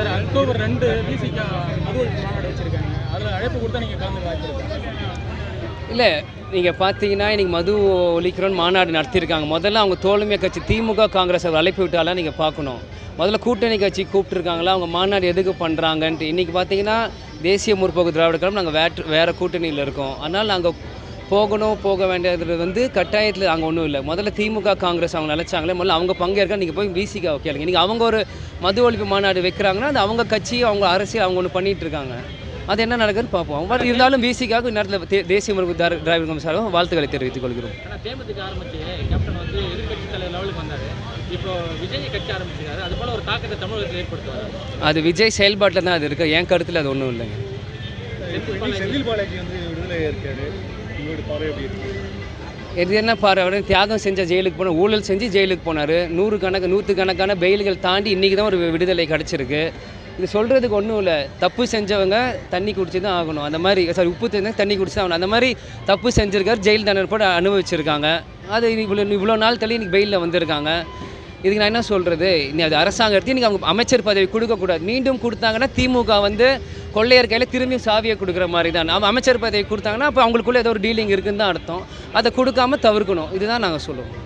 Sir October ரெண்டு பிசிக்கா மது மாநாடு வச்சிருக்காங்க அதில் அழைப்பு கொடுத்தா நீங்கள் கலந்து வாய்ப்பு இல்லை நீங்கள் பார்த்தீங்கன்னா இன்றைக்கி மது ஒழிக்கிறோன்னு மாநாடு நடத்தியிருக்காங்க. முதல்ல அவங்க தோழமை கட்சி திமுக காங்கிரஸ் அவர் அழைப்பு விட்டாலாம் நீங்கள் பார்க்கணும் முதல்ல கூட்டணி கட்சி கூப்பிட்டுருக்காங்களா? அவங்க மாநாடு எதுக்கு பண்ணுறாங்கன்ட்டு இன்றைக்கி பார்த்தீங்கன்னா தேசிய முற்போக்கு திராவிட கழகம் நாங்கள் வேற்று வேறு கூட்டணியில் இருக்கோம். அதனால் நாங்கள் போகணும் போக வேண்டியது வந்து கட்டாயத்தில் அங்கே ஒன்றும் இல்லை. முதல்ல திமுக காங்கிரஸ் அவங்க நினச்சாங்களே முதல்ல அவங்க பங்கேற்க நீங்கள் போய் பிசிகா கேளுங்க. நீங்கள் அவங்க ஒரு மது ஒழிப்பு மாநாடு வைக்கிறாங்கன்னா அது அவங்க கட்சி அவங்க அரசியல் அவங்க ஒன்று பண்ணிகிட்டு இருக்காங்க. அது என்ன நடக்குதுன்னு பார்ப்போம். பட் இருந்தாலும் பிசிக்காக இந்நேரத்தில் தே- தேசிய முருகு டிரைவர் கமிஷனரும் வாழ்த்துக்களை தெரிவித்துக் கொள்கிறோம். ஆனால் தேமுதிக ஆரம்பிச்சு கேப்டன் வந்து எதிர்கட்சி தலைவர் லெவலுக்கு வந்தார். இப்போ விஜய் கட்சி ஆரம்பிச்சிருக்காரு. அது போல ஒரு தாக்கத்தை தமிழகத்தில் ஏற்படுத்துவார்? அது விஜய் செயல்பாட்டில் தான் அது இருக்குது என் கருத்தில் அது ஒன்றும் இல்லைங்க. செந்தில் பாலாஜி வந்து விடுதலை இருக்காரு உங்களோட பார்வை எப்படி இருக்கு? இது என்ன பாரு அவர் தியாகம் செஞ்ச ஜெயிலுக்கு போன ஊழல் செஞ்சு ஜெயிலுக்கு போனார். நூறு கணக்கு நூற்றுக்கணக்கான பெயில்கள் தாண்டி இன்றைக்கி தான் ஒரு விடுதலை கிடச்சிருக்கு. இது சொல்கிறதுக்கு ஒன்றும் இல்லை. தப்பு செஞ்சவங்க தண்ணி குடிச்சு தான் ஆகணும். அந்த மாதிரி சாரி உப்பு தெரிஞ்சா தண்ணி குடிச்சு தான் ஆகணும். அந்த மாதிரி தப்பு செஞ்சுருக்காரு ஜெயில் தண்டனை போட அனுபவிச்சிருக்காங்க. அது இவ்வளோ இவ்வளோ நாள் தள்ளி இன்றைக்கி பெயிலில் வந்திருக்காங்க. இதுக்கு நான் என்ன சொல்கிறது நீ அது அரசாங்கத்தையும் எடுத்து நீங்கள் அவங்க அமைச்சர் பதவி கொடுக்கக்கூடாது மீண்டும் கொடுத்தாங்கன்னா திமுக வந்து கொள்ளையர் கையில் திரும்பி சாவியை கொடுக்குற மாதிரி தான். அவங்க அமைச்சர் பதவி கொடுத்தாங்கன்னா அப்போ அவங்களுக்குள்ளே ஏதோ ஒரு டீலிங் இருக்குன்னு தான் அர்த்தம். அதை கொடுக்காம தவிர்க்கணும். இதுதான் நாங்கள் சொல்லுவோம்.